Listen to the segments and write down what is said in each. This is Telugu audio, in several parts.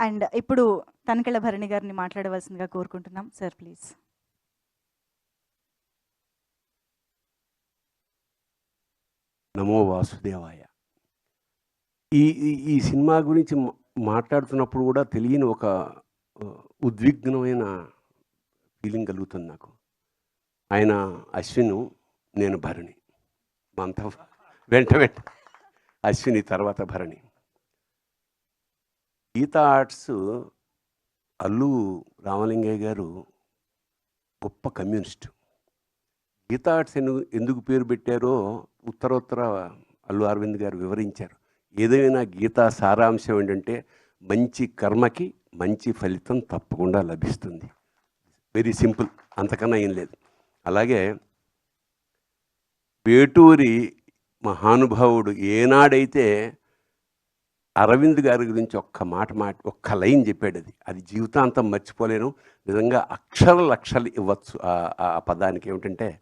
అండ్ ఇప్పుడు తనకెళ్ళ భరణి గారిని మాట్లాడవలసిందిగా కోరుకుంటున్నాం. Sir please. నమో వాసుదేవాయ. ఈ ఈ- సినిమా గురించి మాట్లాడుతున్నప్పుడు కూడా తెలియని ఒక ఉద్విగ్నమైన ఫీలింగ్ కలుగుతుంది నాకు. ఆయన అశ్విను నేను భరణి. మంత వెంట వెంట. అశ్విని తర్వాత భరణి. గీతా ఆర్ట్స్ అల్లు రామలింగయ్య గారు గొప్ప కమ్యూనిస్ట్. గీతా ఆర్ట్స్ ఎందుకు ఎందుకు పేరు పెట్టారో ఉత్తరోత్తర అల్లు అరవింద్ గారు వివరించారు. ఏదైనా గీతా సారాంశం ఏంటంటే మంచి కర్మకి మంచి ఫలితం తప్పకుండా లభిస్తుంది. వెరీ సింపుల్ అంతకన్నా ఏం లేదు. అలాగే వేటూరి మహానుభావుడు ఏనాడైతే అరవింద్ గారి గురించి ఒక్క మాట మాట ఒక్క లైన్ చెప్పాడు అది. అది జీవితాంతం మర్చిపోలేను. నిజంగా అక్షర లక్షలు ఇవ్వచ్చు ఆ- పదానికి. ఏమిటంటే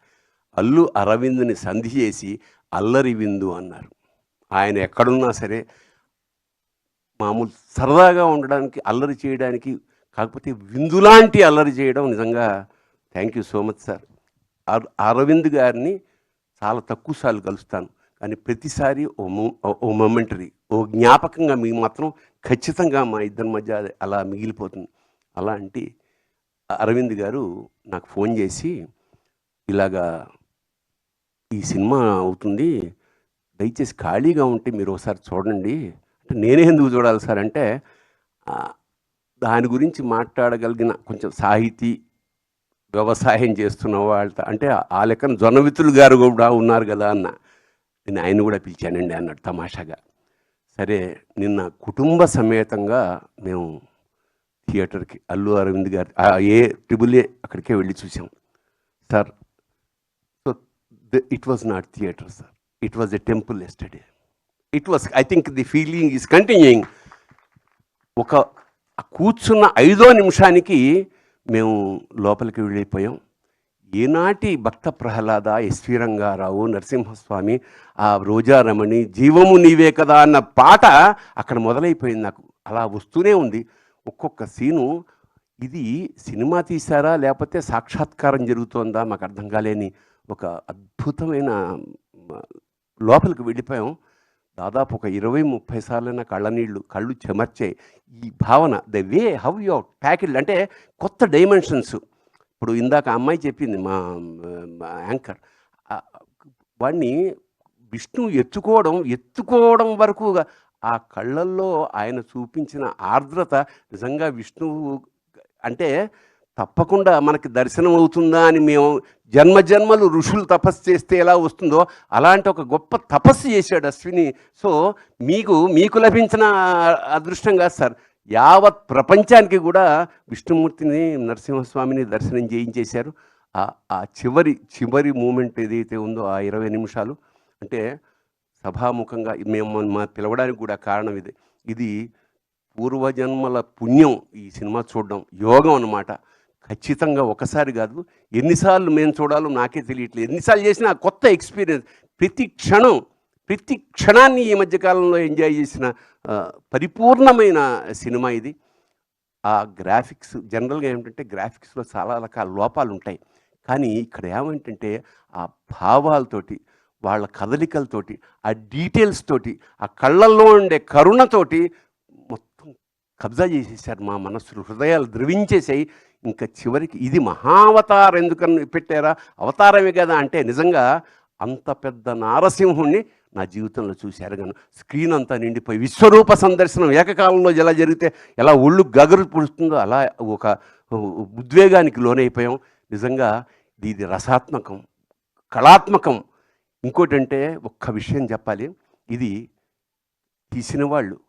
అల్లు అరవింద్ని సంధి చేసి అల్లరి విందు అన్నారు. ఆయన ఎక్కడున్నా సరే మామూలు సరదాగా ఉండడానికి అల్లరి చేయడానికి కాకపోతే విందులాంటి అల్లరి చేయడం నిజంగా thank you so much sir. Aravind గారిని చాలా తక్కువ సార్లు కలుస్తాను. కానీ ప్రతిసారి ఓ ఓ- ఓ మొమెంటరీ ఓ జ్ఞాపకంగా మీ మాత్రం ఖచ్చితంగా మా ఇద్దరి మధ్య అలా మిగిలిపోతుంది. అలా అంటే అరవింద్ గారు నాకు ఫోన్ చేసి ఇలాగా ఈ సినిమా అవుతుంది దయచేసి ఖాళీగా ఉంటే మీరు ఒకసారి చూడండి. అంటే నేనే ఎందుకు చూడాలి సార్ అంటే దాని గురించి మాట్లాడగలిగిన కొంచెం సాహితీ వ్యవసాయం చేస్తున్న వాళ్ళతో అంటే ఆ లెక్కన జొన్నవితులు గారు కూడా ఉన్నారు కదా అన్న. నేను ఆయన కూడా పిలిచానండి అన్నాడు తమాషాగా. సరే నిన్న కుటుంబ సమేతంగా మేము థియేటర్కి అల్లు అరవింద్ గారి ఆ ఏ ట్రిబుల్ ఏ అక్కడికే వెళ్ళి చూసాం. Sir so it was not theatre sir it was a temple yesterday it was I think the feeling is continuing ఒక కూర్చున్న ఐదో నిమిషానికి మేము లోపలికి వెళ్ళిపోయాం. ఏనాటి భక్త ప్రహ్లాద ఎస్వి రంగారావు నరసింహస్వామి ఆ రోజారమణి జీవము నీవే కదా అన్న పాట అక్కడ మొదలైపోయింది నాకు. అలా వస్తూనే ఉంది. ఒక్కొక్క సీను ఇది సినిమా తీశారా లేకపోతే సాక్షాత్కారం జరుగుతోందా మాకు అర్థం కాలేని ఒక అద్భుతమైన లోపలికి వెళ్ళిపోయాం. దాదాపు ఒక ఇరవై ముప్పై సార్లైన కళ్ళ నీళ్ళు కళ్ళు చెమర్చే ఈ భావన the way how your packed అంటే కొత్త డైమెన్షన్స్. ఇప్పుడు ఇందాక అమ్మాయి చెప్పింది మా యాంకర్ వాణ్ణి వాడిని విష్ణు ఎత్తుకోవడం ఎత్తుకోవడం వరకు ఆ కళ్ళల్లో ఆయన చూపించిన ఆర్ద్రత నిజంగా విష్ణువు అంటే తప్పకుండా మనకి దర్శనం అవుతుందా అని మేము జన్మ జన్మలు ఋషులు తపస్సు చేస్తే ఎలా వస్తుందో అలాంటి ఒక గొప్ప తపస్సు చేశాడు అశ్విని. సో మీకు మీకు లభించిన అదృష్టంగా సార్. యావత్ ప్రపంచానికి కూడా విష్ణుమూర్తిని నరసింహస్వామిని దర్శనం చేయించేశారు. ఆ ఆ చివరి చివరి మూమెంట్ ఏదైతే ఉందో ఆ ఇరవై నిమిషాలు అంటే సభాముఖంగా మేము మా పిలవడానికి కూడా కారణం ఇది. ఇది పూర్వజన్మల పుణ్యం ఈ సినిమా చూడడం యోగం అన్నమాట. ఖచ్చితంగా ఒకసారి కాదు ఎన్నిసార్లు మేము చూడాలో నాకే తెలియట్లేదు. ఎన్నిసార్లు చేసినా కొత్త ఎక్స్పీరియన్స్ ప్రతి క్షణం ప్రతి క్షణాన్ని ఈ మధ్యకాలంలో ఎంజాయ్ చేసిన పరిపూర్ణమైన సినిమా ఇది. ఆ గ్రాఫిక్స్ జనరల్గా ఏమిటంటే గ్రాఫిక్స్లో చాలా రకాల లోపాలు ఉంటాయి. కానీ ఇక్కడ ఏమంటంటే ఆ భావాలతోటి వాళ్ళ కదలికలతోటి ఆ డీటెయిల్స్ తోటి ఆ కళ్ళల్లో ఉండే కరుణతోటి మొత్తం కబ్జా చేసేసారు మా మనస్సులు. హృదయాలు ద్రవించేసాయి ఇంకా చివరికి ఇది మహావతారం ఎందుకని పెట్టారా? అవతారమే కదా అంటే నిజంగా అంత పెద్ద నారసింహుణ్ణి నా జీవితంలో చూశారు కానీ స్క్రీన్ అంతా నిండిపోయి విశ్వరూప సందర్శనం ఏకకాలంలో ఎలా జరిగితే ఎలా ఒళ్ళు గగరు పుడుతుందో అలా ఒక ఉద్వేగానికి లోనైపోయాం. నిజంగా ఇది రసాత్మకం కళాత్మకం. ఇంకోటంటే ఒక్క విషయం చెప్పాలి. ఇది తీసిన వాళ్ళు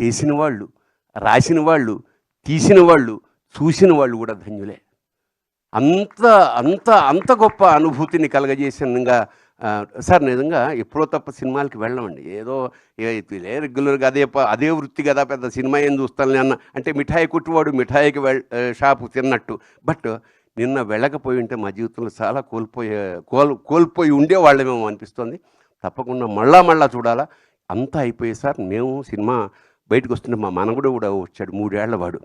చేసిన వాళ్ళు రాసిన వాళ్ళు తీసిన వాళ్ళు చూసిన వాళ్ళు కూడా ధన్యులే. అంత అంత అంత గొప్ప అనుభూతిని కలగజేసినగా సార్ నిజంగా ఎప్పుడో తప్ప సినిమాలకి వెళ్ళమండి. ఏదో ఏ- రెగ్యులర్గా అదే ప- అదే వృత్తి కదా పెద్ద సినిమా ఏం చూస్తానులే అన్న. అంటే మిఠాయి కుట్టువాడు మిఠాయికి వెళ్ షాపు తిన్నట్టు. బట్ నిన్న వెళ్ళకపోయి ఉంటే మా జీవితంలో చాలా కోల్పోయే కోల్ కోల్పోయి ఉండేవాళ్ళమేమో అనిపిస్తుంది. తప్పకుండా మళ్ళా మళ్ళా చూడాలా. అంతా అయిపోయే సార్ మేము సినిమా బయటకు వస్తుంటే మా మనగుడు కూడా వచ్చాడు మూడేళ్ళ వాడు.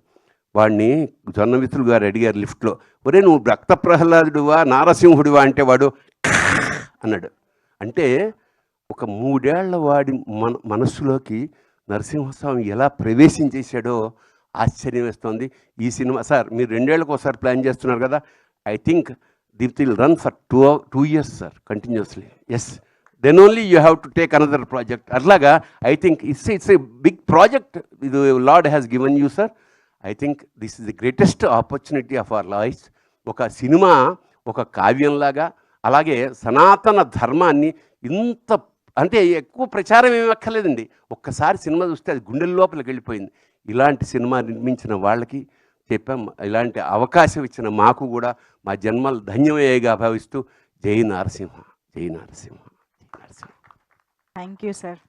వాడిని జొన్న విత్రులు గారు అడిగారు లిఫ్ట్లో. ఒరే నువ్వు రక్త ప్రహ్లాదుడువా నారసింహుడివా? అంటే వాడు అన్నాడు. అంటే ఒక మూడేళ్ళ వాడి మన మనస్సులోకి నరసింహస్వామి ఎలా ప్రవేశించేశాడో ఆశ్చర్యం వేస్తోంది. ఈ సినిమా సార్ మీరు రెండేళ్ళకు ఒకసారి ప్లాన్ చేస్తున్నారు కదా I think this will run for two two years sir continuously. Yes then only you have to take another project అట్లాగా I think it's it's a big project ఇది lord has given you sir. I think this is the greatest opportunity of our life. ఒక సినిమా ఒక కావ్యంలాగా అలాగే సనాతన ధర్మాన్ని ఇంత అంటే ఎక్కువ ప్రచారం ఏమి అక్కర్లేదండి. ఒక్కసారి సినిమా చూస్తే అది గుండెల లోపలికి వెళ్ళిపోయింది. ఇలాంటి సినిమా నిర్మించిన వాళ్ళకి చెప్పాం ఇలాంటి అవకాశం ఇచ్చిన మాకు కూడా మా జన్మలు ధన్యమయ్యేగా భావిస్తూ జై నరసింహ జై నరసింహ జై నరసింహ. Thank you sir.